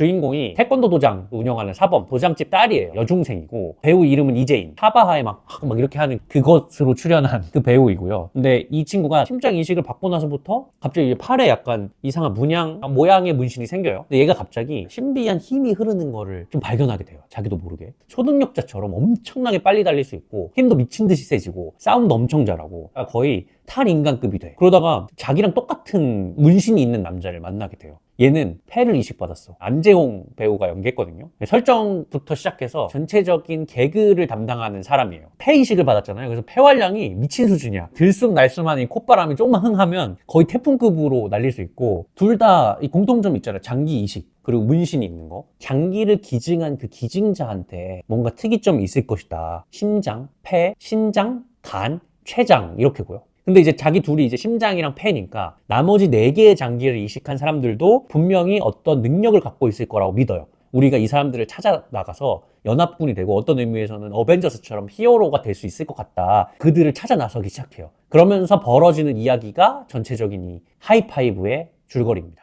주인공이 태권도 도장 운영하는 사범 도장집 딸이에요. 여중생이고 배우 이름은 이재인. 하바하에 막, 막 이렇게 하는 그것으로 출연한 그 배우이고요. 근데 이 친구가 심장 이식을 받고 나서부터 갑자기 팔에 약간 이상한 문양 모양의 문신이 생겨요. 근데 얘가 갑자기 신비한 힘이 흐르는 거를 좀 발견하게 돼요. 자기도 모르게. 초능력자처럼 엄청나게 빨리 달릴 수 있고 힘도 미친 듯이 세지고 싸움도 엄청 잘하고 아, 거의 탈인간급이 돼. 그러다가 자기랑 똑같은 문신이 있는 남자를 만나게 돼요. 얘는 폐를 이식받았어. 안재홍 배우가 연기했거든요. 설정부터 시작해서 전체적인 개그를 담당하는 사람이에요. 폐 이식을 받았잖아요. 그래서 폐활량이 미친 수준이야. 들쑥날쑥한 이 콧바람이 조금만 흥하면 거의 태풍급으로 날릴 수 있고 둘 다 이 공통점 있잖아요. 장기 이식. 그리고 문신이 있는 거. 장기를 기증한 그 기증자한테 뭔가 특이점이 있을 것이다. 심장, 폐, 신장, 간, 췌장 이렇게고요. 근데 이제 자기 둘이 이제 심장이랑 폐니까 나머지 네 개의 장기를 이식한 사람들도 분명히 어떤 능력을 갖고 있을 거라고 믿어요. 우리가 이 사람들을 찾아 나가서 연합군이 되고 어떤 의미에서는 어벤져스처럼 히어로가 될 수 있을 것 같다. 그들을 찾아 나서기 시작해요. 그러면서 벌어지는 이야기가 전체적인 이 하이파이브의 줄거리입니다.